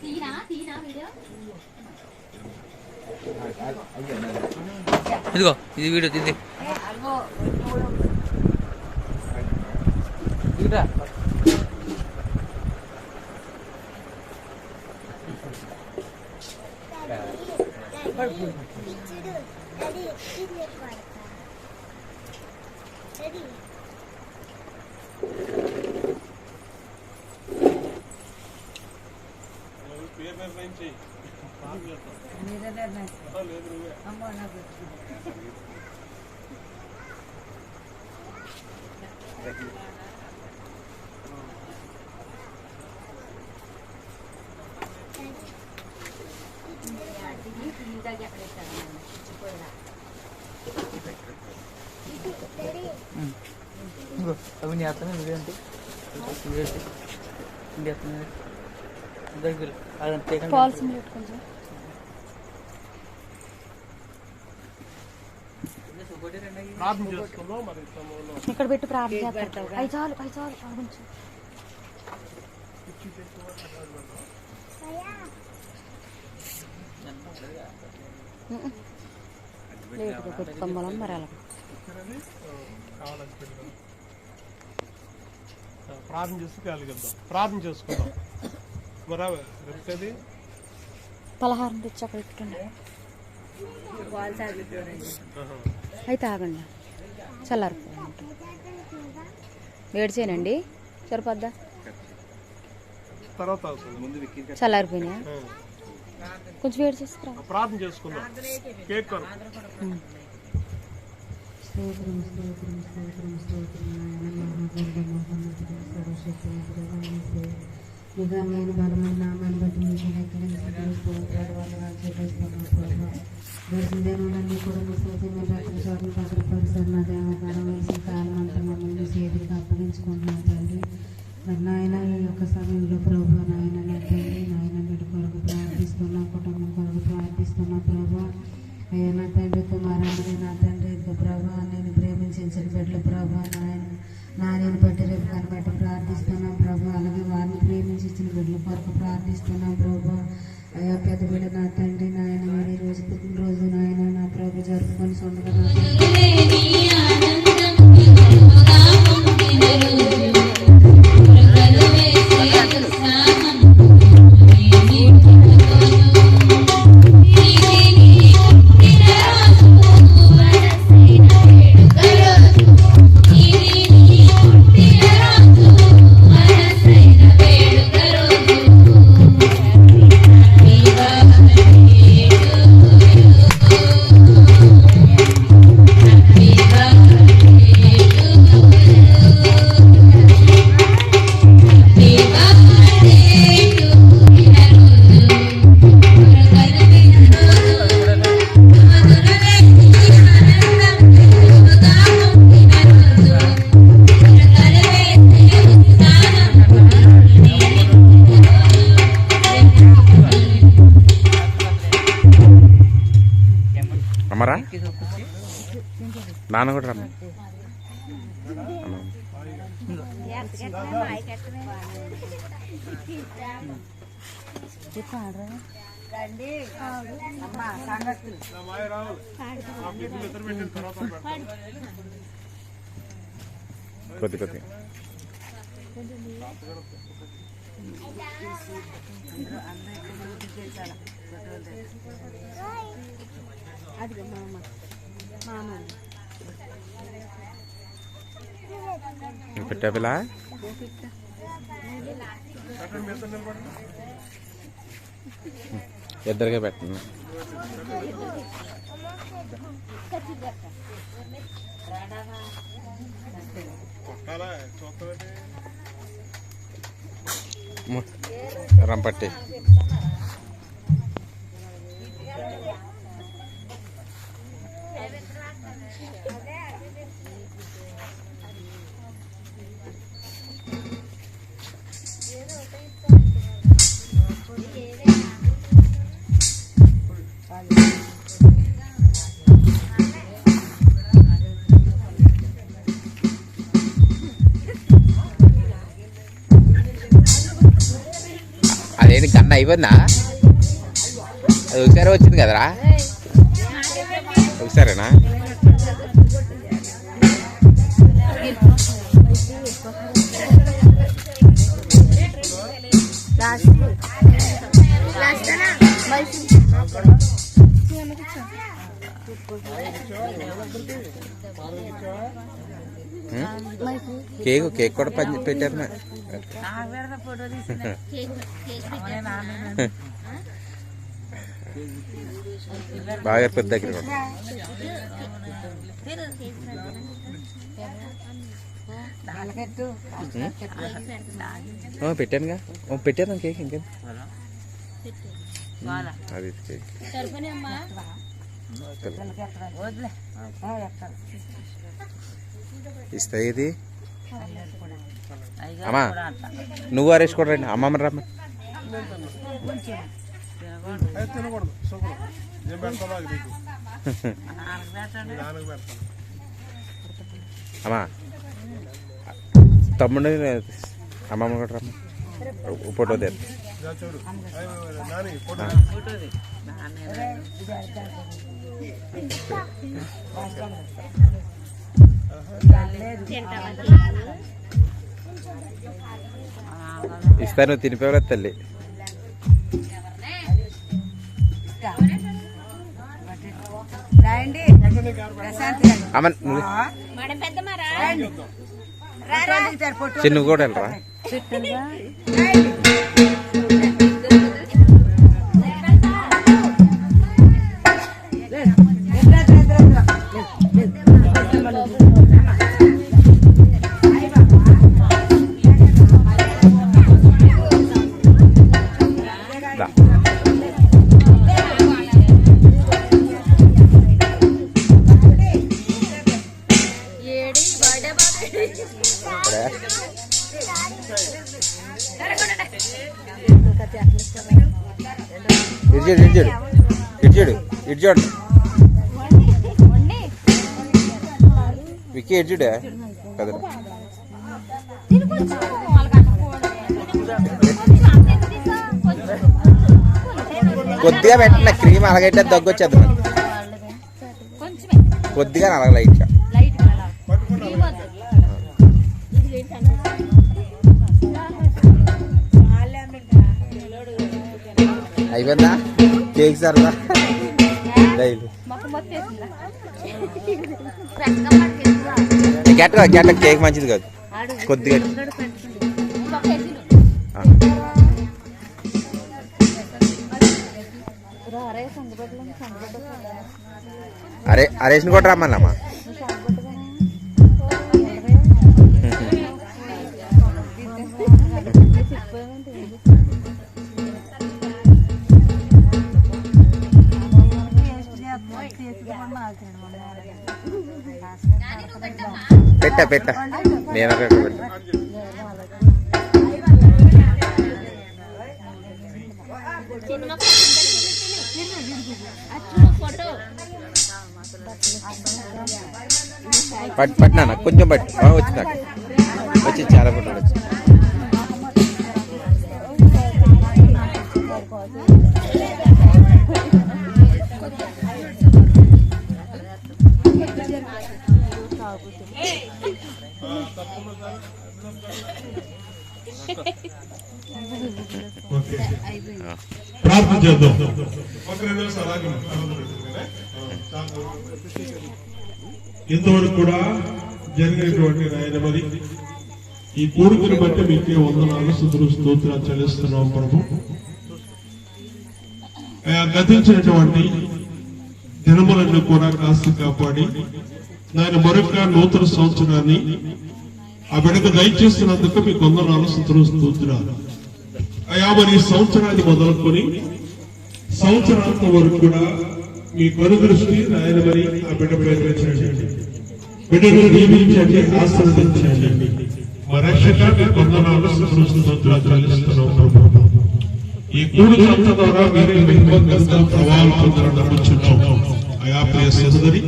తీనా తీనా video ఇదిగో ఇది video ఇది ఇదిరా. ఇదిగో అవి నీ వీడియో అంటే ఇండి అతనే దగ్గర అదంతే ఇక్కడ పెట్టి ప్రార్థన చేస్తావు అవి చాలు అవి చాలు చాలు కొంచెం లేటుగా పెట్టుకోమలం మరి అలా కావాలని పెట్టుకుందాం ప్రార్థన చేసి కలిగిద్దాం ప్రార్థన చేసుకుందాం. మరా రేపేది? పలహారం తెచ్చి అక్కడ పెట్టండి అయితే ఆగండి చల్లారిపోయింది వేడి చేయనండి సరిపోద్దా? తర్వాత కొంచెం వేడి చేసుకురా ప్రార్థన చేసుకుందాం. కేక్. నిజమైన బలమైన నామాన్ని బట్టి మీకు ఎక్కడికి దర్శనదేవులన్నీ కూడా ముసలి రక్షణ చోట్ల భద్రపరుస్తారు నా దేవకాలం కుమారాన్ని నా తండ్రి ఇదిగో ప్రభా నేను ప్రేమించిన బిడ్డలు ప్రభా నాయన నాని బట్టి రేపు కనబట్టి ప్రార్థిస్తున్నాం ప్రభు అలాగే వారిని ప్రేమించిన బిడ్డల కొరకు ప్రార్థిస్తున్నాం ప్రభు అయ్యా పెద్ద బిడ్డ నా నాన్న కూడా రమ్మ కొద్ది కొద్ది. అది మామ. మామ పెట్టా పిల్ల? ఇద్దరికే పెట్టండి రంపట్టి అదేంటి కన్న అయిపోయిందా ఒకసారి వచ్చింది కదరా ఒకసారేనా కేక్ కేక్ కూడా పని పెట్టారు. బాగా పెద్ద దగ్గర పెట్టానుగా. ఓ, పెట్టాను కేక్ ఇంకేం? అది ఇస్తా ఇది అమ్మా నువ్వు అరేసి కూడా రండి అమ్మమ్మ రమ్మ. అమ్మా తమ్ముడు అమ్మమ్మ కూడా రమ్మ. ఫోటో ఇలా చూడు. అయ్ నాని ఫోటో. ఇస్తాను తినిపోవరా తల్లి. చిన్న కూడా వెళ్ళరా? ఇటు చూడు ఇటు చూడు. ఇటు చూడు ఇటు చూడు. విక్కీ ఇటు చూడే. కదా కొద్దిగా పెట్టిన క్రీమ్ అలాగైతే దగ్గు వచ్చేది నాకు కొద్దిగా అలాగ లైట్గా అయిపోయిందా? కేక్ సరదా గట్ట గట్ట కేక్ మంచిది కాదు. కొద్దిగా. అరే అరేసిన కూడా రమ్మన్నమ్మా. పెట్ట పెట్ట. నేను పెట్ట పెట్ట. పట్ పట్టినా కొంచెం పట్టు. ఆ, వచ్చి నాకు వచ్చి చాలా ఫోటోలు వచ్చి. Hey! ప్రార్థన చేద్దాం. ఒక ఇంతవరకు కూడా జరిగినటువంటి నాయన మరి ఈ కోరికను బట్టి మీకే వందనాలు సుతులు స్తోత్రాలు చెల్లిస్తున్నాం ప్రభు. గతించినటువంటి దినములను కూడా కాస్త కాపాడి నాయన మరొక నూతన సంవత్సరాన్ని ఆ బిడ్డకు దయచేస్తున్నందుకు మీకు వందనాలు సుతులు స్తోత్రాలు. యాభై సంవత్సరాన్ని మొదలుకొని సంవత్సరాంతం వరకు కూడా మీ కనుదృష్టి దృష్టి నాయనమని ఆ బిడ్డ ప్రయత్నించండి బిడ్డను దీవించండి ఆశీర్వదించండి. మా రక్షక మీ కొందనాలు స్తోత్రాలు చెల్లిస్తున్నాం ప్రభు. ఈ కూడి సంత ద్వారా మీరే మహిమ గంధ పొందడం నమ్ముచున్నాం. అయా ప్రియ సోదరి